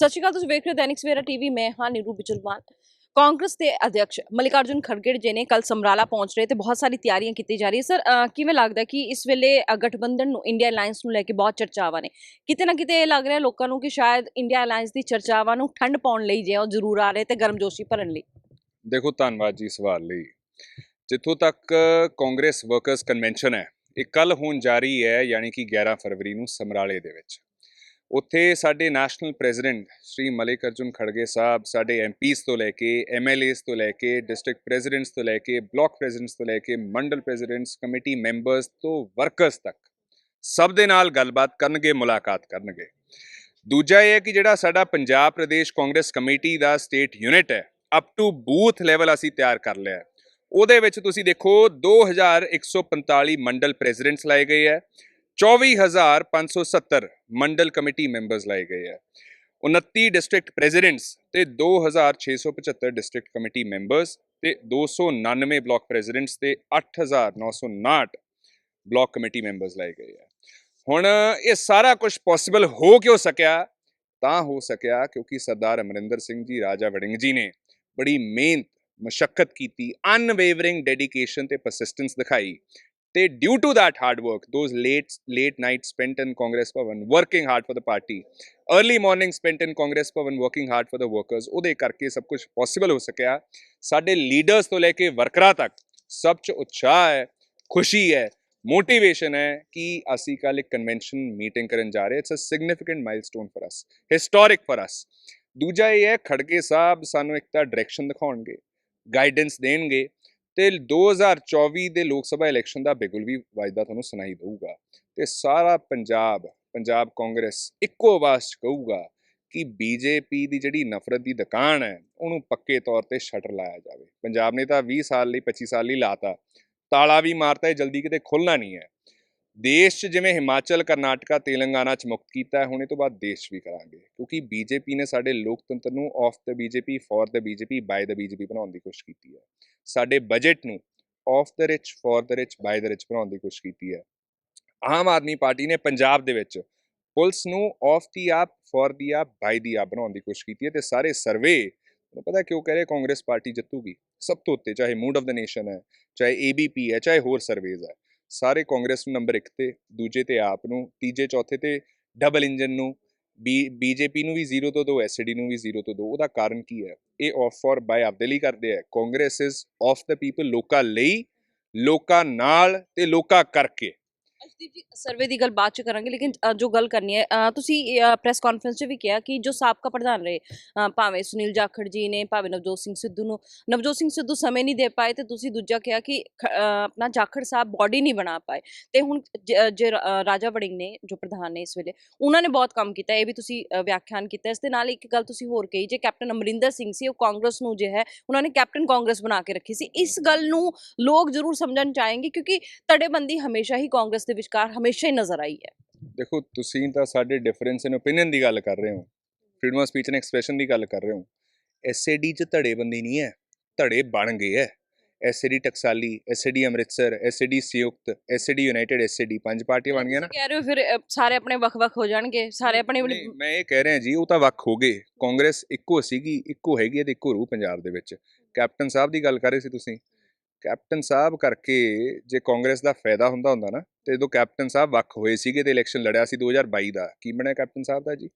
ਸਤਿ ਸ਼੍ਰੀ ਅਕਾਲ, ਤੁਸੀਂ ਵੇਖ ਰਹੇ ਹੋ ਦੈਨਿਕ ਸਵੇਰਾ ਟੀਵੀ, ਮੈਂ ਹਾਂ ਨੀਰੂ ਬਿਜਲਵਾਨ ਕਾਂਗਰਸ ਦੇ ਅਧਿਕਸ਼ ਮਲਿਕਾਰਜੁਨ ਖੜਗੜ ਜੀ ਨੇ ਕੱਲ ਸਮਰਾਲਾ ਪਹੁੰਚ ਰਹੇ ਤੇ ਬਹੁਤ ਸਾਰੀ ਤਿਆਰੀਆਂ ਕੀਤੀ ਜਾ ਰਹੀ ਹੈ ਸਰ ਕਿਵੇਂ ਲੱਗਦਾ ਕਿ ਇਸ ਵੇਲੇ ਗਠਬੰਧਨ ਨੂੰ ਇੰਡੀਆ ਅਲਾਈਅੰਸ ਨੂੰ ਲੈ ਕੇ ਬਹੁਤ ਚਰਚਾਵਾਂ ਨੇ? ਕਿਤੇ ਨਾ ਕਿਤੇ ਇਹ ਲੱਗ ਰਿਹਾ ਲੋਕਾਂ ਨੂੰ ਕਿ ਸ਼ਾਇਦ ਇੰਡੀਆ ਅਲਾਈਅੰਸ ਦੀ ਚਰਚਾਵਾਂ ਨੂੰ ਠੰਡ ਪਾਉਣ ਲਈ ਜੇ ਉਹ ਜ਼ਰੂਰ ਆ ਰਹੇ ਤੇ ਗਰਮਜੋਸ਼ੀ ਭਰਨ ਲਈ। ਦੇਖੋ, ਧੰਨਵਾਦ ਜੀ ਸਵਾਲ ਲਈ। ਜਿੱਥੋਂ ਤੱਕ ਕਾਂਗਰਸ ਵਰਕਰਸ ਕਨਵੈਨਸ਼ਨ ਹੈ, ਇਹ ਕੱਲ ਹੋਣ ਜਾ ਰਹੀ ਹੈ, ਯਾਨੀ ਕਿ 11 ਫਰਵਰੀ ਨੂੰ ਸਮਰਾਲੇ ਦੇ ਵਿੱਚ। ਉੱਥੇ ਸਾਡੇ national president Shri Mallikarjun Kharge ਸਾਹਿਬ, ਸਾਡੇ ਐਮਪੀਸ ਤੋਂ ਲੈ ਕੇ ਐਮਐਲਏਸ ਤੋਂ ਲੈ ਕੇ ਡਿਸਟ੍ਰਿਕਟ ਪ੍ਰੈਜ਼ੀਡੈਂਟਸ ਤੋਂ ਲੈ ਕੇ ਬਲਾਕ ਪ੍ਰੈਜ਼ੀਡੈਂਟਸ ਤੋਂ ਲੈ ਕੇ, ਮੰਡਲ ਪ੍ਰੈਜ਼ੀਡੈਂਟਸ ਕਮੇਟੀ ਮੈਂਬਰਸ ਤੋਂ ਵਰਕਰਸ ਤੱਕ ਸਭ ਦੇ ਨਾਲ ਗੱਲਬਾਤ ਕਰਨਗੇ, ਮੁਲਾਕਾਤ ਕਰਨਗੇ। ਦੂਜਾ ਇਹ ਹੈ ਕਿ ਜਿਹੜਾ ਸਾਡਾ ਪੰਜਾਬ ਪ੍ਰਦੇਸ਼ ਕਾਂਗਰਸ ਕਮੇਟੀ ਦਾ ਸਟੇਟ ਯੂਨਿਟ ਹੈ ਅਪ ਟੂ ਬੂਥ ਲੈਵਲ ਅਸੀਂ ਤਿਆਰ ਕਰ ਲਿਆ ਉਹਦੇ ਵਿੱਚ ਤੁਸੀਂ ਦੇਖੋ 2145 ਮੰਡਲ ਪ੍ਰੈਜ਼ੀਡੈਂਟਸ ਲਾਏ ਗਏ ਹੈ 24570 ਮੰਡਲ ਕਮੇਟੀ ਮੈਂਬਰਸ ਲਾਏ ਗਏ ਹੈ 29 ਡਿਸਟ੍ਰਿਕਟ ਪ੍ਰੈਜ਼ੀਡੈਂਟਸ ਤੇ 2675 ਡਿਸਟ੍ਰਿਕਟ ਕਮੇਟੀ ਮੈਂਬਰਸ ਤੇ 299 ਬਲਾਕ ਪ੍ਰੈਜ਼ੀਡੈਂਟਸ ਤੇ 8959 ਬਲਾਕ ਕਮੇਟੀ ਮੈਂਬਰਸ ਲਾਏ ਗਏ ਹੈ ਹੁਣ ਇਹ ਸਾਰਾ ਕੁਝ ਪੋਸੀਬਲ ਹੋ ਕਿਉਂ ਸਕਿਆ? ਤਾਂ ਹੋ ਸਕਿਆ ਕਿਉਂਕਿ ਸਰਦਾਰ ਅਮਰਿੰਦਰ ਸਿੰਘ ਜੀ, ਰਾਜਾ ਵੜਿੰਗ ਜੀ ਨੇ ਬੜੀ ਮਿਹਨਤ, ਮਸ਼ੱਕਤ ਕੀਤੀ ਅਨਵੇਵਰਿੰਗ ਡੈਡੀਕੇਸ਼ਨ ਤੇ ਪਰਸਿਸਟੈਂਸ ਦਿਖਾਈ। They, due to that hard work, those late late nights spent in Congress Bhavan, working hard for the party, early morning spent in Congress Bhavan, working hard for the workers, ਉਹਦੇ ਕਰਕੇ ਸਭ ਕੁਝ possible ਹੋ ਸਕਿਆ ਸਾਡੇ leaders ਤੋਂ ਲੈ ਕੇ ਵਰਕਰਾਂ ਤੱਕ ਸਭ 'ਚ ਉਤਸ਼ਾਹ ਹੈ ਖੁਸ਼ੀ ਹੈ ਮੋਟੀਵੇਸ਼ਨ ਹੈ ਕਿ ਅਸੀਂ ਕੱਲ ਇੱਕ ਕਨਵੈਨਸ਼ਨ ਮੀਟਿੰਗ ਕਰਨ ਜਾ ਰਹੇ it's a significant milestone for us historic for us ਦੂਜਾ ਇਹ ਹੈ ਖੜਗੇ ਸਾਹਿਬ ਸਾਨੂੰ ਇੱਕ ਤਾਂ ਡਾਇਰੈਕਸ਼ਨ ਦਿਖਾਉਣਗੇ ਗਾਈਡੈਂਸ ਦੇਣਗੇ ਤੇ 2024 ਦੇ ਲੋਕ ਸਭਾ ਇਲੈਕਸ਼ਨ ਦਾ ਬਿਗੁਲ ਵੀ ਵਾਅਦਾ ਤੁਹਾਨੂੰ ਸੁਣਾਈ ਦੇਊਗਾ। ਤੇ ਸਾਰਾ ਪੰਜਾਬ ਪੰਜਾਬ ਕਾਂਗਰਸ ਇੱਕੋ ਆਵਾਜ਼ 'ਚ ਕਹੂਗਾ ਕਿ ਬੀਜੇਪੀ ਦੀ ਜਿਹੜੀ ਨਫ਼ਰਤ ਦੀ ਦੁਕਾਨ ਹੈ, ਉਹਨੂੰ ਪੱਕੇ ਤੌਰ ਤੇ ਸ਼ਟਰ ਲਾਇਆ ਜਾਵੇ। ਪੰਜਾਬ ਨੇ ਤਾਂ 20 ਸਾਲ ਲਈ 25 ਸਾਲ ਲਈ ਲਾਤਾ। ਤਾਲਾ ਵੀ ਮਾਰਤਾ, ਇਹ ਜਲਦੀ ਕਿਤੇ ਖੁੱਲਣਾ ਨਹੀਂ ਹੈ। ਦੇਸ਼ 'ਚ ਜਿਵੇਂ ਹਿਮਾਚਲ, ਕਰਨਾਟਕਾ, ਤੇਲੰਗਾਨਾ 'ਚ ਮੁਕਤ ਕੀਤਾ ਹੁਣ ਇਹ ਤੋਂ ਬਾਅਦ ਦੇਸ਼ ਵੀ ਕਰਾਂਗੇ। ਕਿਉਂਕਿ ਬੀਜੇਪੀ ਨੇ ਸਾਡੇ ਲੋਕਤੰਤਰ ਨੂੰ of the BJP for the BJP by the BJP ਬਣਾਉਣ ਦੀ ਕੋਸ਼ਿਸ਼ ਕੀਤੀ ਹੈ। ਸਾਡੇ ਬਜਟ ਨੂੰ of the rich for the rich by the rich ਬਣਾਉਣ ਦੀ ਕੋਸ਼ਿਸ਼ ਕੀਤੀ ਹੈ। ਆਮ ਆਦਮੀ ਪਾਰਟੀ ਨੇ ਪੰਜਾਬ ਦੇ ਵਿੱਚ ਪੁਲਿਸ ਨੂੰ ਆਫ ਦੀ ਆਪ ਫੋਰ ਦੀ ਆਪ ਬਾਈ ਦੀ ਆਪ ਬਣਾਉਣ ਦੀ ਕੋਸ਼ਿਸ਼ ਕੀਤੀ ਹੈ ਤੇ ਸਾਰੇ ਸਰਵੇ ਤੁਹਾਨੂੰ ਪਤਾ ਕਿਉਂ ਕਹਿ ਰਹੇ ਕਾਂਗਰਸ ਪਾਰਟੀ ਜਿੱਤੂਗੀ। ਸਭ ਤੋਂ ਉੱਤੇ, ਚਾਹੇ ਮੂਡ ਆਫ ਦਾ ਨੇਸ਼ਨ ਹੈ, ਚਾਹੇ ਏਬੀਪੀ ਹੈ, ਚਾਹੇ ਹੋਰ ਸਰਵੇਜ਼ ਹੈ। ਸਾਰੇ ਕਾਂਗਰਸ ਨੂੰ ਨੰਬਰ 1 ਤੇ, ਦੂਜੇ ਤੇ ਆਪ ਨੂੰ, ਤੀਜੇ, ਚੌਥੇ ਤੇ ਡਬਲ ਇੰਜਨ ਨੂੰ, ਬੀ, ਬੀਜੇਪੀ ਨੂੰ ਵੀ 0 ਤੋਂ 2 ਐਸਡੀ ਨੂੰ ਵੀ 0 ਤੋਂ 2 ਉਹਦਾ ਕਾਰਨ ਕੀ ਹੈ? ਇਹ ਆਫ ਫॉर ਬਾਈ ਆਪਦੇ ਲਈ ਕਰਦੇ ਆ Congress is of the people ਲੋਕਾਂ ਲਈ, ਲੋਕਾਂ ਨਾਲ ਤੇ ਲੋਕਾਂ ਕਰਕੇ। ਅਸ਼ਦੀਪ ਜੀ ਸਰਵੇ ਦੀ ਗੱਲ ਬਾਅਦ ਚ ਕਰਾਂਗੇ ਲੇਕਿਨ ਅ, ਜੋ ਗੱਲ ਕਰਨੀ ਹੈ ਅ, ਤੁਸੀਂ ਪ੍ਰੈਸ ਕਾਨਫਰੰਸ 'ਚ ਵੀ ਕਿਹਾ ਕਿ ਜੋ ਸਾਬਕਾ ਪ੍ਰਧਾਨ ਰਹੇ ਅ, ਭਾਵੇਂ ਸੁਨੀਲ ਜਾਖੜ ਜੀ ਨੇ ਭਾਵੇਂ ਨਵਜੋਤ ਸਿੰਘ ਸਿੱਧੂ ਨੂੰ ਨਵਜੋਤ ਸਿੰਘ ਸਿੱਧੂ ਸਮੇਂ ਨਹੀਂ ਦੇ ਪਾਏ ਤੇ ਤੁਸੀਂ ਦੂਜਾ ਕਿਹਾ ਕਿ ਖ- ਅ, ਆਪਣਾ ਜਾਖੜ ਸਾਹਿਬ ਬਾਡੀ ਨਹੀਂ ਬਣਾ ਪਾਏ। ਤੇ ਹੁਣ ਜ- ਜੇ ਰਾ- ਰਾਜਾ ਵੜਿੰਗ ਨੇ ਜੋ ਪ੍ਰਧਾਨ ਨੇ ਇਸ ਵੇਲੇ ਉਹਨਾਂ ਨੇ ਬਹੁਤ ਕੰਮ ਕੀਤਾ ਇਹ ਵੀ ਤੁਸੀਂ ਅ, ਵਿਆਖਿਆਨ ਕੀਤਾ। ਇਸ ਦੇ ਨਾਲ ਇੱਕ ਗੱਲ ਤੁਸੀਂ ਹੋਰ ਕਹੀ ਜੇ ਕੈਪਟਨ ਅਮਰਿੰਦਰ ਸਿੰਘ ਸੀ ਉਹ ਕਾਂਗਰਸ ਨੂੰ ਜੇ ਹੈ ਉਹਨਾਂ ਨੇ ਕੈਪਟਨ ਕਾਂਗਰਸ ਬਣਾ ਕੇ ਰੱਖੀ ਸੀ। ਇਸ ਗੱਲ ਨੂੰ ਲੋਕ ਜ਼ਰੂਰ ਸਮਝਣ ਚਾहेंगे ਕਿਉਂਕਿ ਤੜੇਬੰਦੀ ਹਮੇਸ਼ਾ ਹੀ ਕਾਂਗਰਸ ਦੇ ਵਿਚਕਾਰ ਹਮੇਸ਼ਾ ਹੀ ਨਜ਼ਰ ਆਈ ਹੈ। ਦੇਖੋ ਤੁਸੀਂ ਤਾਂ ਸਾਡੇ ਡਿਫਰੈਂਸ ਇਨ ਓਪੀਨੀਅਨ ਦੀ ਗੱਲ ਕਰ ਰਹੇ ਹੋ। Freedom of speech and expression ਦੀ ਗੱਲ ਕਰ ਰਹੇ ਹੋ। ਐਸਏਡੀ ਚ ਧੜੇਬੰਦੀ ਨਹੀਂ ਹੈ। ਧੜੇ ਬਣ ਗਏ ਹੈ। ਐਸਏਡੀ ਟਕਸਾਲੀ ਐਸਏਡੀ ਅੰਮ੍ਰਿਤਸਰ ਐਸਏਡੀ ਸੰਯੁਕਤ ਐਸਏਡੀ ਯੂਨਾਈਟਿਡ ਐਸਏਡੀ ਪੰਜ ਪਾਰਟੀਆਂ ਬਣ ਗਈਆਂ ਨਾ। ਕਹਿ ਰਹੇ ਹੋ ਫਿਰ ਸਾਰੇ ਆਪਣੇ ਵੱਖ-ਵੱਖ ਹੋ ਜਾਣਗੇ। ਸਾਰੇ ਆਪਣੇ ਮੈਂ ਇਹ ਕਹਿ ਰਿਹਾ ਜੀ ਉਹ ਤਾਂ ਵੱਖ ਹੋ ਗਏ। ਕਾਂਗਰਸ ਇੱਕੋ ਸੀਗੀ ਇੱਕੋ ਹੈਗੀ ਤੇ ਇੱਕੋ ਰੂ ਪੰਜਾਬ ਦੇ ਵਿੱਚ। ਕੈਪਟਨ ਸਾਹਿਬ ਦੀ ਗੱਲ ਕਰ ਰਹੇ ਸੀ ਤੁਸੀਂ। ਕੈਪਟਨ ਸਾਹਿਬ ਕਰਕੇ ਜੇ ਕਾਂਗਰਸ ਦਾ ਫਾਇਦਾ ਹੁੰਦਾ ਹੁੰਦਾ ਨਾ ਤੇ ਜਦੋਂ ਕੈਪਟਨ ਸਾਹਿਬ ਵੱਖ ਹੋਏ ਸੀਗੇ ਤੇ ਇਲੈਕਸ਼ਨ ਲੜਿਆ ਸੀ 2022 ਦਾ ਕੀ ਬਣਿਆ ਕੈਪਟਨ ਸਾਹਿਬ ਦਾ ਜੀ?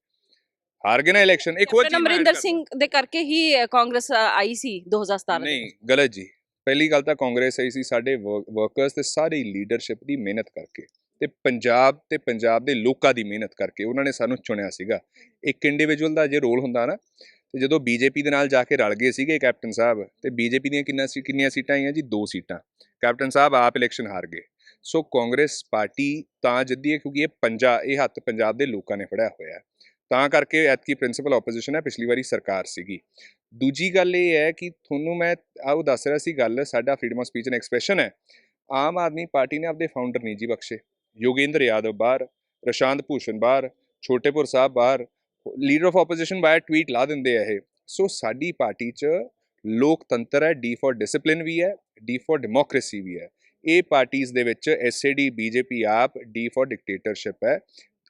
ਹਾਰ ਗਏ ਨਾ ਇਲੈਕਸ਼ਨ ਇੱਕ ਹੋਰ ਚੀਜ਼ ਅਮਰਿੰਦਰ। ਸਿੰਘ ਦੇ ਕਰਕੇ ਹੀ ਕਾਂਗਰਸ ਆਈ ਸੀ 2017 ਦੇ ਨਹੀਂ ਗਲਤ ਜੀ। ਪਹਿਲੀ ਗੱਲ ਤਾਂ ਕਾਂਗਰਸ ਆਈ ਸੀ ਸਾਡੇ ਵਰਕਰਸ ਤੇ ਸਾਰੀ ਲੀਡਰਸ਼ਿਪ ਦੀ ਮਿਹਨਤ ਕਰਕੇ ਤੇ ਪੰਜਾਬ ਤੇ ਪੰਜਾਬ ਦੇ ਲੋਕਾਂ ਦੀ ਮਿਹਨਤ ਕਰਕੇ ਉਹਨਾਂ ਨੇ ਸਾਨੂੰ ਚੁਣਿਆ ਸੀਗਾ। ਇੱਕ ਇੰਡੀਵਿਜੂਅਲ ਦਾ ਜੇ ਰੋਲ ਹੁੰਦਾ ਨਾ ਤੇ ਜਦੋਂ ਬੀਜੇਪੀ ਦੇ ਨਾਲ ਜਾ ਕੇ ਰਲ ਗਏ ਸੀਗੇ ਕੈਪਟਨ ਸਾਹਿਬ, ਤੇ ਬੀਜੇਪੀ ਦੀਆਂ ਕਿੰਨਾ ਸੀ, ਕਿੰਨੀਆਂ ਸੀਟਾਂ ਆਈਆਂ ਜੀ? ਦੋ ਸੀਟਾਂ। ਕੈਪਟਨ ਸਾਹਿਬ ਆਪ ਇਲੈਕਸ਼ਨ ਹਾਰ ਗਏ। ਸੋ ਕਾਂਗਰਸ ਪਾਰਟੀ ਤਾਂ ਜਿੱਦੀ ਹੈ ਕਿਉਂਕਿ ਇਹ ਪੰਜਾ, ਇਹ ਹੱਥ ਪੰਜਾਬ ਦੇ ਲੋਕਾਂ ਨੇ ਫੜਿਆ ਹੋਇਆ ਹੈ। ਤਾਂ ਕਰਕੇ ਐਤਕੀ ਪ੍ਰਿੰਸੀਪਲ ਆਪੋਜੀਸ਼ਨ ਹੈ, ਪਿਛਲੀ ਵਾਰੀ ਸਰਕਾਰ ਸੀਗੀ। ਦੂਜੀ ਗੱਲ ਇਹ ਹੈ ਕਿ ਤੁਹਾਨੂੰ ਮੈਂ ਆਹ ਦੱਸ ਰਿਹਾ ਸੀ ਗੱਲ, ਸਾਡਾ freedom of speech and expression ਹੈ। ਆਮ ਆਦਮੀ ਪਾਰਟੀ ਨੇ ਆਪਦੇ ਫਾਊਂਡਰ ਨਹੀਂ ਜੀ ਬਖਸ਼ੇ। ਯੋਗੇਂਦਰ ਯਾਦਵ ਬਾਹਰ, ਪ੍ਰਸ਼ਾਂਤ ਭੂਸ਼ਣ ਬਾਹਰ, ਛੋਟੇਪੁਰ ਸਾਹਿਬ ਬਾਹਰ leader of opposition by a tweet ਲਾ ਦਿੰਦੇ ਆ ਇਹ। ਸੋ ਸਾਡੀ ਪਾਰਟੀ 'ਚ ਲੋਕਤੰਤਰ ਹੈ ਡੀ ਫੋਰ ਡਿਸਪਲਿਨ ਵੀ ਹੈ ਡੀ ਫੋਰ ਡੈਮੋਕ੍ਰੇਸੀ ਵੀ ਹੈ। ਇਹ ਪਾਰਟੀਆਂ ਦੇ ਵਿੱਚ S A D B J P AAP ਡੀ ਫੋਰ ਡਿਕਟੇਟਰਸ਼ਿਪ ਹੈ।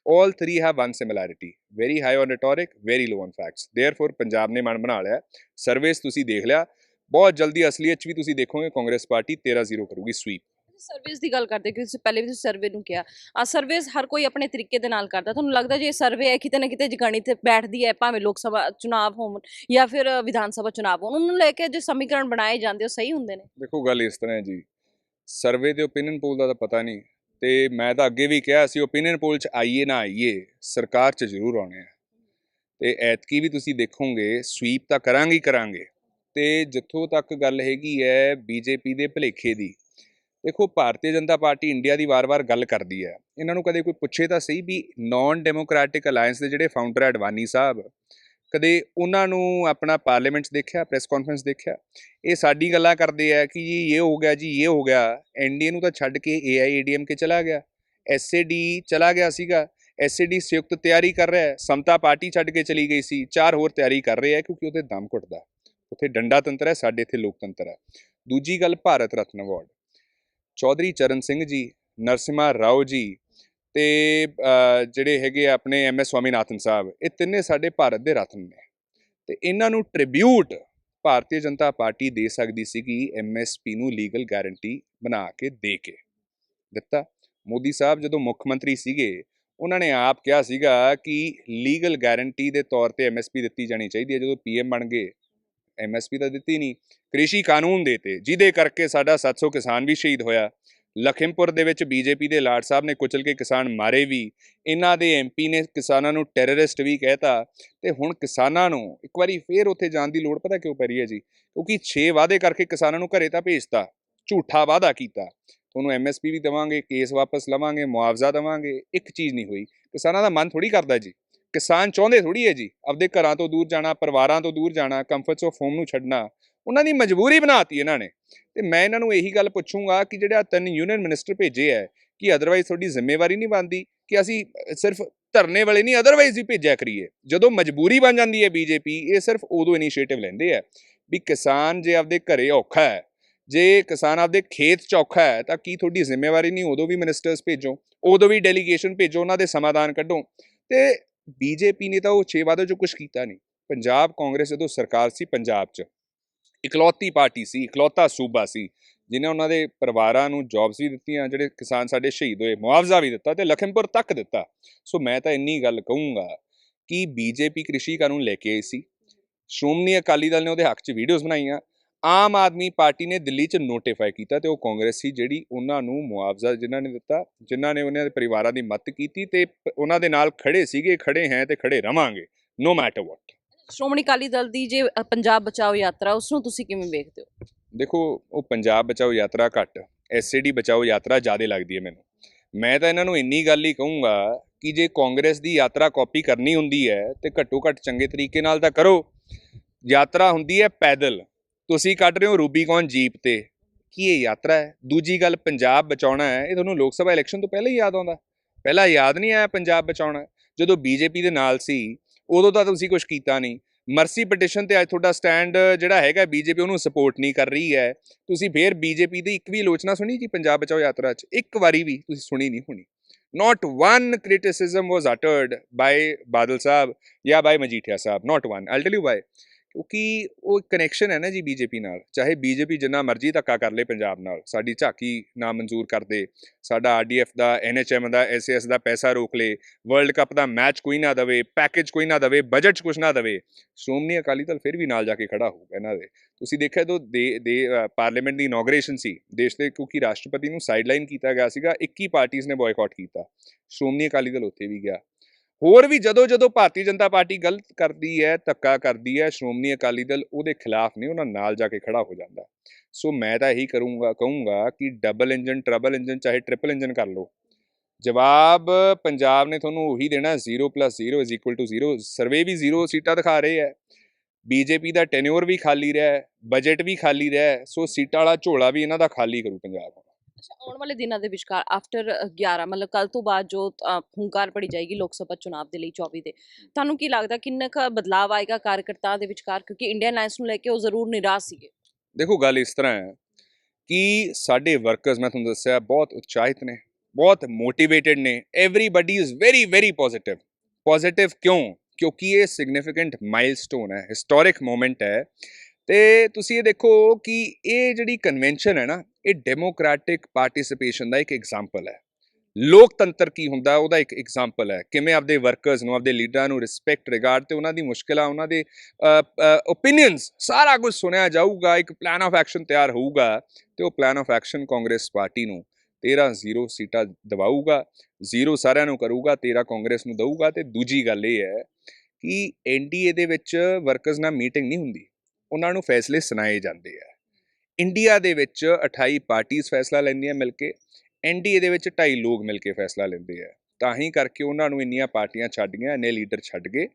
All three have one similarity, very high on rhetoric, very low on facts therefore, Punjab ਨੇ ਮਨ ਬਣਾ ਲਿਆ। ਸਰਵੇਸ ਤੁਸੀਂ ਦੇਖ ਲਿਆ। ਬਹੁਤ ਜਲਦੀ ਅਸਲੀਅਤ ਚ ਵੀ ਤੁਸੀਂ ਦੇਖੋਗੇ, ਕਾਂਗਰਸ ਪਾਰਟੀ 13-0 ਕਰੂਗੀ ਸਵੀਪ ਸਰਵਿਸ ਦੀ ਗੱਲ ਕਰਦੇ ਕਿਉਂਕਿ ਤੁਸੀਂ ਪਹਿਲੇ ਵੀ ਤੁਸੀਂ ਸਰਵੇ ਨੂੰ ਕਿਹਾ। ਆ ਸਰਵੇਸ ਹਰ ਕੋਈ ਆਪਣੇ ਤਰੀਕੇ ਦੇ ਨਾਲ ਕਰਦਾ। ਤੁਹਾਨੂੰ ਲੱਗਦਾ ਜੇ ਸਰਵੇ ਹੈ ਕਿਤੇ ਨਾ ਕਿਤੇ ਜਗਾਣੀ ਤੇ ਬੈਠਦੀ ਹੈ, ਭਾਵੇਂ ਲੋਕ ਸਭਾ ਚੁਣਾਵ ਹੋਣ ਜਾਂ ਫਿਰ ਵਿਧਾਨ ਸਭਾ ਚੁਣਾਵ ਹੋਣ, ਉਹਨੂੰ ਲੈ ਕੇ ਜੋ ਸਮੀਕਰਨ ਬਣਾਏ ਜਾਂਦੇ ਉਹ ਸਹੀ ਹੁੰਦੇ ਨੇ। ਦੇਖੋ, ਗੱਲ ਇਸ ਤਰ੍ਹਾਂ ਹੈ ਜੀ। ਸਰਵੇ ਤੇ ਓਪੀਨੀਅਨ ਪੋਲ ਦਾ ਤਾਂ ਪਤਾ ਨਹੀਂ ਤੇ ਮੈਂ ਤਾਂ ਅੱਗੇ ਵੀ ਕਿਹਾ ਸੀ ਓਪੀਨੀਅਨ ਪੋਲ 'ਚ ਆਈਏ ਨਾ ਆਈਏ, ਸਰਕਾਰ 'ਚ ਜ਼ਰੂਰ ਆਉਣੇ ਆ। ਤੇ ਐਤਕੀ ਵੀ ਤੁਸੀਂ ਦੇਖੋਗੇ ਸਵੀਪ ਤਾਂ ਕਰਾਂਗੇ ਹੀ ਕਰਾਂਗੇ। ਤੇ ਜਿੱਥੋਂ ਤੱਕ ਗੱਲ ਹੈਗੀ ਹੈ, ਬੀਜੇਪੀ ਦੇ ਭਲੇਖੇ ਦੀ ਦੇਖੋ, ਭਾਰਤੀ ਜਨਤਾ ਪਾਰਟੀ ਇੰਡੀਆ ਦੀ ਵਾਰ-ਵਾਰ ਗੱਲ ਕਰਦੀ ਹੈ। ਇਹਨਾਂ ਨੂੰ ਕਦੇ ਕੋਈ ਪੁੱਛੇ ਤਾਂ ਸਹੀ ਵੀ ਨਾਨ ਡੈਮੋਕ੍ਰੈਟਿਕ ਅਲਾਈਅੰਸ ਦੇ ਜਿਹੜੇ ਫਾਊਂਡਰ ਹੈ ਅਡਵਾਨੀ ਸਾਹਿਬ, ਕਦੇ ਉਹਨਾਂ ਨੂੰ ਆਪਣਾ ਪਾਰਲੀਮੈਂਟ ਦੇਖਿਆ ਪ੍ਰੈਸ ਕਾਨਫਰੰਸ ਦੇਖਿਆ? ਇਹ ਸਾਡੀ ਗੱਲਾਂ ਕਰਦੇ ਆ ਕਿ ਜੀ ਇਹ ਹੋ ਗਿਆ ਜੀ, ਇਹ ਹੋ ਗਿਆ। ਐਨਡੀਏ ਨੂੰ ਤਾਂ ਛੱਡ ਕੇ ਏਆਈਏਡੀਐਮ ਕੇ ਚਲਾ ਗਿਆ। ਐਸਏਡੀ ਚਲਾ ਗਿਆ ਸੀਗਾ। ਐਸਏਡੀ ਸੰਯੁਕਤ ਤਿਆਰੀ ਕਰ ਰਿਹਾ ਹੈ। ਸਮਤਾ ਪਾਰਟੀ ਛੱਡ ਕੇ ਚਲੀ ਗਈ ਸੀ। ਚਾਰ ਹੋਰ ਤਿਆਰੀ ਕਰ ਰਹੇ ਆ ਕਿਉਂਕਿ ਉਹਦੇ ਦਮ ਘੁੱਟਦਾ। ਉੱਥੇ ਡੰਡਾ ਤੰਤਰ ਹੈ, ਸਾਡੇ ਇੱਥੇ ਲੋਕਤੰਤਰ ਹੈ। ਦੂਜੀ ਗੱਲ, ਭਾਰਤ ਰਤਨ ਅਵਾਰਡ। ਚੌਧਰੀ ਚਰਨ ਸਿੰਘ ਜੀ ਨਰਸਿਮਾ ਰਾਓ ਜੀ ਤੇ ਜਿਹੜੇ ਹੈਗੇ ਆ ਆਪਣੇ ਐਮਐਸ ਸਵਾਮੀਨਾਥਨ ਸਾਹਿਬ, ਇਹ ਤਿੰਨੇ ਸਾਡੇ ਭਾਰਤ ਦੇ ਰਤਨ ਨੇ। ਤੇ ਇਹਨਾਂ ਨੂੰ ਟ੍ਰਿਬਿਊਟ ਭਾਰਤੀ ਜਨਤਾ ਪਾਰਟੀ ਦੇ ਸਕਦੀ ਸੀ ਕਿ ਐਮਐਸਪੀ ਨੂੰ ਲੀਗਲ ਗਾਰੰਟੀ ਬਣਾ ਕੇ ਦੇ ਕੇ। ਦਿੱਤਾ। ਮੋਦੀ ਸਾਹਿਬ ਜਦੋਂ ਮੁੱਖ ਮੰਤਰੀ ਸੀਗੇ, ਉਹਨਾਂ ਨੇ ਆਪ ਕਿਹਾ ਸੀਗਾ ਕਿ ਲੀਗਲ ਗਾਰੰਟੀ ਦੇ ਤੌਰ ਤੇ ਐਮਐਸਪੀ ਦਿੱਤੀ ਜਾਣੀ ਚਾਹੀਦੀ ਹੈ। ਜਦੋਂ ਪੀਐਮ ਬਣ ਗਏ ਐਮਐਸਪੀ ਤਾਂ ਦਿੱਤੀ ਨਹੀਂ, ਕ੍ਰਿਸ਼ੀ ਕਾਨੂੰਨ ਦੇਤੇ, ਜਿਹਦੇ ਕਰਕੇ ਸਾਡਾ 700 ਕਿਸਾਨ ਵੀ ਸ਼ਹੀਦ ਹੋਇਆ। ਲਖਿਮਪੁਰ ਦੇ ਵਿੱਚ ਬੀਜੇਪੀ ਦੇ ਲਾਟ ਸਾਹਿਬ ਨੇ ਕੁਚਲ ਕੇ ਕਿਸਾਨ ਮਾਰੇ ਵੀ, ਇਹਨਾਂ ਦੇ ਐਮਪੀ ਨੇ ਕਿਸਾਨਾਂ ਨੂੰ ਟੈਰਰਿਸਟ ਵੀ ਕਹਿਤਾ, ਤੇ ਹੁਣ ਕਿਸਾਨਾਂ ਨੂੰ ਇੱਕ ਵਾਰੀ ਫੇਰ ਉੱਥੇ ਜਾਣ ਦੀ ਲੋੜ ਪਤਾ ਕਿਉਂ ਪੈ ਰਹੀ ਹੈ ਜੀ? ਕਿਉਂਕਿ 6 ਵਾਅਦੇ ਕਰਕੇ ਕਿਸਾਨਾਂ ਨੂੰ ਘਰੇ ਤਾਂ ਭੇਜਤਾ, ਝੂਠਾ ਵਾਅਦਾ ਕੀਤਾ। ਤੁਹਾਨੂੰ ਐਮਐਸਪੀ ਵੀ ਦੇਵਾਂਗੇ, ਕੇਸ ਵਾਪਸ ਲਵਾਂਗੇ, ਮੁਆਵਜ਼ਾ ਦੇਵਾਂਗੇ, ਇੱਕ ਚੀਜ਼ ਨਹੀਂ ਹੋਈ। ਕਿਸਾਨਾਂ ਦਾ ਮਨ ਥੋੜੀ ਕਰਦਾ ਜੀ। ਕਿਸਾਨ ਚਾਹੁੰਦੇ ਥੋੜੀ ਹੈ ਜੀ, ਆਪਦੇ ਘਰਾਂ ਤੋਂ ਦੂਰ ਜਾਣਾ, ਪਰਿਵਾਰਾਂ ਤੋਂ ਦੂਰ ਜਾਣਾ ਕੰਫਰਟਸ ਆਫ ਹੋਮ ਨੂੰ ਛੱਡਣਾ, ਉਹਨਾਂ ਦੀ ਮਜਬੂਰੀ ਬਣਾਤੀ ਇਹਨਾਂ ਨੇ। ਤੇ ਮੈਂ ਇਹਨਾਂ ਨੂੰ ਇਹੀ ਗੱਲ ਪੁੱਛੂੰਗਾ ਕਿ ਜਿਹੜਾ ਤਿੰਨ ਯੂਨੀਅਨ ਮਿਨਿਸਟਰ ਭੇਜੇ ਹੈ, ਕਿ ਅਦਰਵਾਈਜ਼ ਤੁਹਾਡੀ ਜ਼ਿੰਮੇਵਾਰੀ ਨਹੀਂ ਬਣਦੀ, ਕਿ ਅਸੀਂ ਸਿਰਫ ਧਰਨੇ ਵਾਲੇ ਨਹੀਂ ਅਦਰਵਾਈਜ਼ ਵੀ ਭੇਜਿਆ ਕਰੀਏ। ਜਦੋਂ ਮਜਬੂਰੀ ਬਣ ਜਾਂਦੀ ਹੈ ਬੀਜੇਪੀ, ਇਹ ਸਿਰਫ ਉਦੋਂ ਇਨੀਸ਼ੀਏਟਿਵ ਲੈਂਦੇ ਆ ਵੀ ਕਿਸਾਨ ਜੇ ਆਪਦੇ ਘਰੇ ਔਖਾ ਹੈ, ਜੇ ਕਿਸਾਨ ਆਪਦੇ ਖੇਤ ਚ ਔਖਾ ਹੈ, ਤਾਂ ਕੀ ਤੁਹਾਡੀ ਜ਼ਿੰਮੇਵਾਰੀ ਨਹੀਂ ਉਦੋਂ ਵੀ ਮਿਨਿਸਟਰਸ ਭੇਜੋ, ਉਦੋਂ ਵੀ ਡੈਲੀਗੇਸ਼ਨ ਭੇਜੋ, ਉਹਨਾਂ ਦੇ ਸਮਾਧਾਨ ਕੱਢੋ। ਤੇ ਬੀਜੇਪੀ ਨੇ ਤਾਂ ਉਹ 6 ਵਾਅਦੇ ਚੋਂ ਕੁਝ ਕੀਤਾ ਨਹੀਂ। ਪੰਜਾਬ ਕਾਂਗਰਸ ਜਦੋਂ ਸਰਕਾਰ ਸੀ ਪੰਜਾਬ 'ਚ, ਇਕਲੌਤੀ ਪਾਰਟੀ ਸੀ, ਇਕਲੌਤਾ ਸੂਬਾ ਸੀ ਜਿਨੇ ਉਹਨਾਂ ਦੇ ਪਰਿਵਾਰਾਂ ਨੂੰ ਜੌਬਸ ਵੀ ਦਿੱਤੀਆਂ, ਜਿਹੜੇ ਕਿਸਾਨ ਸਾਡੇ ਸ਼ਹੀਦ ਹੋਏ, ਮੁਆਵਜ਼ਾ ਵੀ ਦਿੱਤਾ ਤੇ ਲਖਨਪੁਰ ਤੱਕ ਦਿੱਤਾ। ਸੋ ਮੈਂ ਤਾਂ ਇੰਨੀ ਗੱਲ ਕਹੂੰਗਾ ਕਿ ਬੀਜੇਪੀ ਕ੍ਰਿਸ਼ੀ ਕਾਨੂੰਨ ਲੈ ਕੇ ਆਈ ਸੀ। ਸ਼੍ਰੋਮਣੀ ਅਕਾਲੀ ਦਲ ਨੇ ਉਹਦੇ ਹੱਕ 'ਚ ਵੀਡੀਓਜ਼ ਬਣਾਈਆਂ। ਆਮ ਆਦਮੀ ਪਾਰਟੀ ਨੇ ਦਿੱਲੀ 'ਚ ਨੋਟੀਫਾਈ ਕੀਤਾ ਤੇ ਉਹ ਕਾਂਗਰਸ ਸੀ ਜਿਹੜੀ ਉਹਨਾਂ ਨੂੰ ਮੁਆਵਜ਼ਾ ਜਿਨ੍ਹਾਂ ਨੇ ਦਿੱਤਾ ਜਿਨ੍ਹਾਂ ਨੇ ਉਹਨਾਂ ਦੇ ਪਰਿਵਾਰਾਂ ਦੀ ਮਦਦ ਕੀਤੀ ਤੇ ਉਹਨਾਂ ਦੇ ਨਾਲ ਖੜੇ ਸੀਗੇ ਖੜੇ ਹੈ ਤੇ ਖੜੇ ਰਵਾਂਗੇ no matter what Shiromani Akali Dal ਦੀ ਜੇ ਪੰਜਾਬ ਬਚਾਓ ਯਾਤਰਾ ਉਸ ਨੂੰ ਤੁਸੀਂ ਕਿਵੇਂ ਵੇਖਦੇ ਹੋ? ਦੇਖੋ ਉਹ ਪੰਜਾਬ ਬਚਾਓ ਯਾਤਰਾ ਘੱਟ ਐਸਏਡੀ ਬਚਾਓ ਯਾਤਰਾ ਜ਼ਿਆਦਾ ਲੱਗਦੀ ਹੈ ਮੈਨੂੰ। ਮੈਂ ਤਾਂ ਇਹਨਾਂ ਨੂੰ ਇੰਨੀ ਗੱਲ ਹੀ ਕਹੂੰਗਾ ਕਿ ਜੇ ਕਾਂਗਰਸ ਦੀ ਯਾਤਰਾ ਕਾਪੀ ਕਰਨੀ ਹੁੰਦੀ ਹੈ ਤੇ ਘੱਟੋ ਘੱਟ ਚੰਗੇ ਤਰੀਕੇ ਨਾਲ ਤਾਂ ਕਰੋ। ਯਾਤਰਾ ਹੁੰਦੀ ਹੈ ਪੈਦਲ। ਤੁਸੀਂ ਕੱਢ ਰਹੇ ਹੋ ਰੂਬੀਕੌਨ ਜੀਪ ਤੇ। ਕੀ ਇਹ ਯਾਤਰਾ ਹੈ? ਦੂਜੀ ਗੱਲ, ਪੰਜਾਬ ਬਚਾਉਣਾ ਹੈ, ਇਹ ਤੁਹਾਨੂੰ ਲੋਕ ਸਭਾ ਇਲੈਕਸ਼ਨ ਤੋਂ ਪਹਿਲਾਂ ਹੀ ਯਾਦ ਆਉਂਦਾ। ਪਹਿਲਾਂ ਯਾਦ ਨਹੀਂ ਆਇਆ ਪੰਜਾਬ ਬਚਾਉਣਾ। ਜਦੋਂ ਬੀਜੇਪੀ ਦੇ ਨਾਲ ਸੀ, ਉਦੋਂ ਤਾਂ ਤੁਸੀਂ ਕੁਝ ਕੀਤਾ ਨਹੀਂ। ਮਰਸੀ ਪਟੀਸ਼ਨ ਤੇ ਅੱਜ ਤੁਹਾਡਾ ਸਟੈਂਡ ਜਿਹੜਾ ਹੈਗਾ, ਬੀਜੇਪੀ ਉਹਨੂੰ ਸਪੋਰਟ ਨਹੀਂ ਕਰ ਰਹੀ ਹੈ। ਤੁਸੀਂ ਫੇਰ ਬੀਜੇਪੀ ਦੀ ਇੱਕ ਵੀ ਆਲੋਚਨਾ ਸੁਣੀ ਜੀ, ਪੰਜਾਬ ਬਚਾਓ ਯਾਤਰਾ 'ਚ? ਇੱਕ ਵਾਰੀ ਵੀ ਤੁਸੀਂ ਸੁਣੀ ਨਹੀਂ ਹੋਣੀ। Not one criticism was uttered by Badal ਸਾਹਿਬ ਜਾਂ by Majithia Sahib, not one, i'll tell you why. ਕਿਉਂਕਿ ਉਹ ਕਨੈਕਸ਼ਨ ਹੈ ਨਾ ਜੀ ਬੀਜੇਪੀ ਨਾਲ। ਚਾਹੇ ਬੀਜੇਪੀ ਜਿੰਨਾ ਮਰਜ਼ੀ ਧੱਕਾ ਕਰ ਲੇ ਪੰਜਾਬ ਨਾਲ। ਸਾਡੀ ਝਾਕੀ ਨਾ ਮਨਜ਼ੂਰ ਕਰ ਦੇ ਸਾਡਾ ਆਰਡੀਐਫ ਦਾ ਐਨਐਚਐਮ ਦਾ ਐਸਐਸ ਦਾ ਪੈਸਾ ਰੋਕ ਲੇ। ਵਰਲਡ ਕੱਪ ਦਾ ਮੈਚ ਕੋਈ ਨਾ ਦਵੇ ਪੈਕੇਜ ਕੋਈ ਨਾ ਦਵੇ ਬਜਟ 'ਚ ਕੁਝ ਨਾ ਦਵੇ। ਸ਼੍ਰੋਮਣੀ ਅਕਾਲੀ ਦਲ ਫਿਰ ਵੀ ਨਾਲ ਜਾ ਕੇ ਖੜਾ ਹੋਊਗਾ ਇਹਨਾਂ ਦੇ। ਤੁਸੀਂ ਦੇਖਿਆ ਜਦੋਂ ਦੇ ਦੇ ਪਾਰਲੀਮੈਂਟ ਦੀ ਇਨੋਗ੍ਰੇਸ਼ਨ ਸੀ। ਦੇਸ਼ ਦੇ ਕਿਉਂਕਿ ਰਾਸ਼ਟਰਪਤੀ ਨੂੰ ਸਾਈਡਲਾਈਨ ਕੀਤਾ ਗਿਆ ਸੀਗਾ 21 ਪਾਰਟੀਆਂ ਨੇ ਬਾਇਕਾਟ ਕੀਤਾ। ਸ਼੍ਰੋਮਣੀ ਅਕਾਲੀ ਦਲ ਉੱਥੇ ਵੀ ਗਿਆ। ਹੋਰ ਵੀ ਜਦੋਂ ਜਦੋਂ ਭਾਰਤੀ ਜਨਤਾ ਪਾਰਟੀ ਗਲਤ ਕਰਦੀ ਹੈ, ਧੱਕਾ ਕਰਦੀ ਹੈ, ਸ਼੍ਰੋਮਣੀ ਅਕਾਲੀ ਦਲ ਉਹਦੇ ਖਿਲਾਫ ਨਹੀਂ ਉਹਨਾਂ ਨਾਲ ਜਾ ਕੇ ਖੜਾ ਹੋ ਜਾਂਦਾ। ਸੋ ਮੈਂ ਤਾਂ ਇਹੀ ਕਰੂੰਗਾ, ਕਹੂੰਗਾ ਕਿ ਡਬਲ ਇੰਜਨ ਟਰਬਲ ਇੰਜਨ ਚਾਹੇ ਟ੍ਰਿਪਲ ਇੰਜਨ ਕਰ ਲਓ। ਜਵਾਬ ਪੰਜਾਬ ਨੇ ਤੁਹਾਨੂੰ ਉਹੀ ਦੇਣਾ 0 0 0 ਸਰਵੇ ਵੀ 0 ਸੀਟਾਂ ਦਿਖਾ ਰਹੇ ਹੈ। ਬੀਜੇਪੀ ਦਾ ਟੈਨਿਓਰ ਵੀ ਖਾਲੀ ਰਿਹਾ ਬਜਟ ਵੀ ਖਾਲੀ ਰਿਹਾ ਸੋ ਸੀਟਾਂ ਵਾਲਾ ਝੋਲਾ ਵੀ ਇਹਨਾਂ ਦਾ ਖਾਲੀ ਕਰੂ ਪੰਜਾਬ। ਆਉਣ ਵਾਲੇ ਦਿਨਾਂ ਦੇ ਵਿਚਕਾਰ ਆਫਟਰ 11 ਮਤਲਬ ਕੱਲ ਤੋਂ ਬਾਅਦ ਜੋ ਹੂੰਕਾਰ ਪੜੀ ਜਾਏਗੀ ਲੋਕ ਸਭਾ ਚੁਣਾਵ ਦੇ ਲਈ 24 ਦੇ। ਤੁਹਾਨੂੰ ਕੀ ਲੱਗਦਾ ਕਿੰਨਾ ਕੁ ਬਦਲਾਅ ਆਏਗਾ ਕਾਰਜਕਰਤਾਵਾਂ ਦੇ ਵਿਚਕਾਰ? ਕਿਉਂਕਿ ਇੰਡੀਅਨ ਅਲਾਈਅੰਸ ਨੂੰ ਲੈ ਕੇ ਉਹ ਜ਼ਰੂਰ ਨਿਰਾਸ਼ ਸੀਗੇ। ਦੇਖੋ ਗੱਲ ਇਸ ਤਰ੍ਹਾਂ ਹੈ ਕਿ ਸਾਡੇ ਵਰਕਰਸ ਮੈਂ ਤੁਹਾਨੂੰ ਦੱਸਿਆ ਬਹੁਤ ਉਤਸ਼ਾਹਿਤ ਨੇ ਬਹੁਤ ਮੋਟੀਵੇਟਿਡ ਨੇ। Everybody is very very positive positive ਕਿਉਂ? ਕਿਉਂਕਿ ਇਹ ਸਿਗਨੀਫੀਕੈਂਟ ਮਾਈਲਸਟੋਨ ਹੈ ਹਿਸਟੋਰਿਕ ਮੂਮੈਂਟ ਹੈ। ਤੇ ਤੁਸੀਂ ਇਹ ਦੇਖੋ ਕਿ ਇਹ ਜਿਹੜੀ ਕਨਵੈਨਸ਼ਨ ਹੈ ਨਾ ਇਹ ਡੈਮੋਕ੍ਰੈਟਿਕ ਪਾਰਟਿਸਿਪੇਸ਼ਨ ਦਾ ਇੱਕ ਐਗਜ਼ਾਮਪਲ ਹੈ। ਲੋਕਤੰਤਰ ਕੀ ਹੁੰਦਾ, ਉਹਦਾ ਇੱਕ ਐਗਜ਼ਾਮਪਲ ਹੈ। ਕਿਵੇਂ ਆਪਦੇ ਵਰਕਰਸ ਨੂੰ, ਆਪਦੇ ਲੀਡਰਾਂ ਨੂੰ ਰਿਸਪੈਕਟ ਰਿਗਾਰਡ ਤੇ ਉਹਨਾਂ ਦੀ ਮੁਸ਼ਕਲਾਂ, ਉਹਨਾਂ ਦੇ ਓਪੀਨੀਅਨਸ ਸਾਰਾ ਕੁਝ ਸੁਣਿਆ ਜਾਊਗਾ, ਇੱਕ ਪਲਾਨ ਆਫ ਐਕਸ਼ਨ ਤਿਆਰ ਹੋਊਗਾ ਤੇ ਉਹ plan of action Congress party ਨੂੰ 13 ਜ਼ੀਰੋ ਸੀਟਾਂ ਦਵਾਊਗਾ, ਜ਼ੀਰੋ ਸਾਰਿਆਂ ਨੂੰ ਕਰੂਗਾ 13 ਕਾਂਗਰਸ ਨੂੰ ਦਊਗਾ ਤੇ ਦੂਜੀ ਗੱਲ ਇਹ ਹੈ ਕਿ ਐਨਡੀਏ ਦੇ ਵਿੱਚ ਵਰਕਰਸ ਨਾਲ ਮੀਟਿੰਗ ਨਹੀਂ ਹੁੰਦੀ। ਉਹਨਾਂ ਨੂੰ ਫੈਸਲੇ ਸੁਣਾਏ ਜਾਂਦੇ ਆ। ਇੰਡੀਆ ਦੇ ਵਿੱਚ 28 ਪਾਰਟੀਆਂ ਫੈਸਲਾ ਲੈਂਦੀਆਂ ਮਿਲ ਕੇ ਐਨਡੀਏ ਦੇ ਵਿੱਚ 2.5 ਲੋਕ ਮਿਲ ਕੇ ਫੈਸਲਾ ਲੈਂਦੇ ਆ। ਤਾਂ ਹੀ ਕਰਕੇ ਉਹਨਾਂ ਨੂੰ ਇੰਨੀਆਂ ਪਾਰਟੀਆਂ ਛੱਡ ਗਈਆਂ ਇੰਨੇ ਲੀਡਰ ਛੱਡ ਗਏ।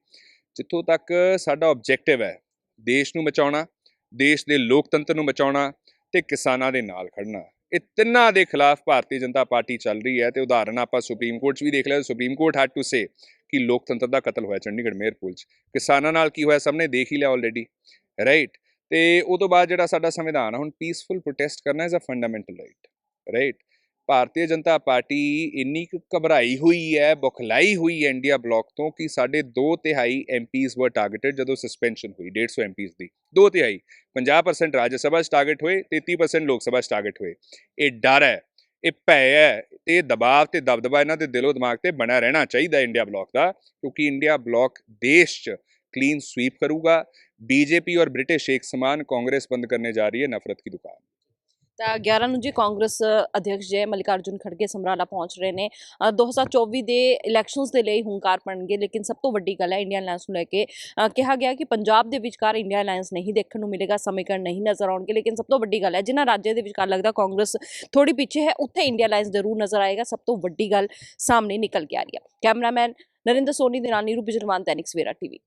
ਜਿੱਥੋਂ ਤੱਕ ਸਾਡਾ ਆਬਜੈਕਟਿਵ ਹੈ, ਦੇਸ਼ ਨੂੰ ਬਚਾਉਣਾ, ਦੇਸ਼ ਦੇ ਲੋਕਤੰਤਰ ਨੂੰ ਬਚਾਉਣਾ ਤੇ ਕਿਸਾਨਾਂ ਦੇ ਨਾਲ ਖੜਨਾ ਇਹ ਤਿੰਨਾਂ ਦੇ ਖਿਲਾਫ ਭਾਰਤੀ ਜਨਤਾ ਪਾਰਟੀ ਚੱਲ ਰਹੀ ਹੈ ਤੇ ਉਦਾਹਰਨ ਆਪਾਂ ਸੁਪਰੀਮ ਕੋਰਟ 'ਚ ਵੀ ਦੇਖ ਲਿਆ, supreme court had to say ਕਿ ਲੋਕਤੰਤਰ ਦਾ ਕਤਲ ਹੋਇਆ ਚੰਡੀਗੜ੍ਹ ਮੇਅਰਪੁਰ 'ਚ। ਕਿਸਾਨਾਂ ਨਾਲ ਕੀ ਹੋਇਆ, ਸਭ ਨੇ ਦੇਖ ਹੀ ਲਿਆ ਆਲਰੇਡੀ ਰਾਈਟ ਤੇ ਉਹ ਤੋਂ ਬਾਅਦ ਜਿਹੜਾ ਸਾਡਾ ਸੰਵਿਧਾਨ ਆ, ਹੁਣ ਪੀਸਫੁਲ ਪ੍ਰੋਟੈਸਟ ਕਰਨਾ is a fundamental right right Bharatiya Janata Party ਇੰਨੀ ਕੁ ਘਬਰਾਈ ਹੋਈ ਹੈ, ਬੁਖਲਾਈ ਹੋਈ ਹੈ ਇੰਡੀਆ ਬਲੌਕ ਤੋਂ ਕਿ ਸਾਡੇ 2 ਤਿਹਾਈ ਐਮਪੀਜ਼ ਵਰ ਟਾਰਗੇਟਡ ਜਦੋਂ ਸਸਪੈਂਸ਼ਨ ਹੋਈ 150 ਐਮਪੀਜ਼ ਦੀ। 2 ਤਿਹਾਈ 50% ਰਾਜ ਸਭਾ 'ਚ ਟਾਰਗੇਟ ਹੋਏ 33% ਲੋਕ ਸਭਾ 'ਚ ਟਾਰਗੇਟ ਹੋਏ। ਇਹ ਡਰ ਹੈ, ਇਹ ਭੈ ਹੈ, ਤੇ ਇਹ ਦਬਾਅ ਤੇ ਦਬਦਬਾ ਇਹਨਾਂ ਦੇ ਦਿਲੋਂ ਦਿਮਾਗ ਤੇ ਬਣਿਆ ਰਹਿਣਾ ਚਾਹੀਦਾ ਇੰਡੀਆ ਬਲੌਕ ਦਾ, ਕਿਉਂਕਿ ਇੰਡੀਆ ਬਲੌਕ ਦੇਸ਼ 'ਚ ਕਲੀਨ ਸਵੀਪ ਕਰੂਗਾ ਬੀਜੇਪੀ ਔਰ ਬ੍ਰਿਟਿਸ਼ ਇੱਕ ਸਮਾਨ ਕਾਂਗਰਸ ਬੰਦ ਕਰਨੇ ਜਾ ਰਹੀ ਹੈ ਨਫ਼ਰਤ की दुकान ਤਾਂ 11 ਨੂੰ ਜੀ ਕਾਂਗਰਸ ਅਧਿਕਸ਼ ਜੈ ਮਲਿਕਾਰਜੁਨ ਖੜਗੇ ਸਮਰਾਲਾ ਪਹੁੰਚ ਰਹੇ ਨੇ ਅ, 2024 ਦੇ ਇਲੈਕਸ਼ਨਸ ਦੇ ਲਈ ਹੁੰਕਾਰ ਪਣਗੇ ਲੇਕਿਨ ਸਭ ਤੋਂ ਵੱਡੀ ਗੱਲ ਹੈ ਇੰਡੀਅਨ ਅਲਾਈਅੰਸ ਨੂੰ ਲੈ ਕੇ ਅ, ਕਿਹਾ ਗਿਆ ਕਿ ਪੰਜਾਬ ਦੇ ਵਿਚਕਾਰ ਇੰਡੀਆ ਅਲਾਈਅੰਸ ਨਹੀਂ ਦੇਖਣ ਨੂੰ ਮਿਲੇਗਾ ਸਮੀਕਰਨ ਨਹੀਂ ਨਜ਼ਰ ਆਉਣਗੇ ਲੇਕਿਨ ਸਭ ਤੋਂ ਵੱਡੀ ਗੱਲ ਹੈ ਜਿਨ੍ਹਾਂ ਰਾਜਾਂ ਦੇ ਵਿਚਕਾਰ ਲੱਗਦਾ ਕਾਂਗਰਸ ਥੋੜੀ ਪਿੱਛੇ ਹੈ ਉੱਥੇ ਇੰਡੀਆ ਅਲਾਈਅੰਸ ਜ਼ਰੂਰ ਨਜ਼ਰ ਆਏਗਾ ਸਭ ਤੋਂ ਵੱਡੀ ਗੱਲ ਸਾਹਮਣੇ ਨਿਕਲ ਕੇ ਆ ਰਹੀ ਹੈ ਕੈਮਰਾਮੈਨ ਨਰਿੰਦਰ ਸੋਨੀ ਦੇ ਨਾਲ ਨੀਰੂ ਬਿਜਰਮਾਨ ਦੈਨਿਕ ਸਵੇਰਾ ਟੀਵੀ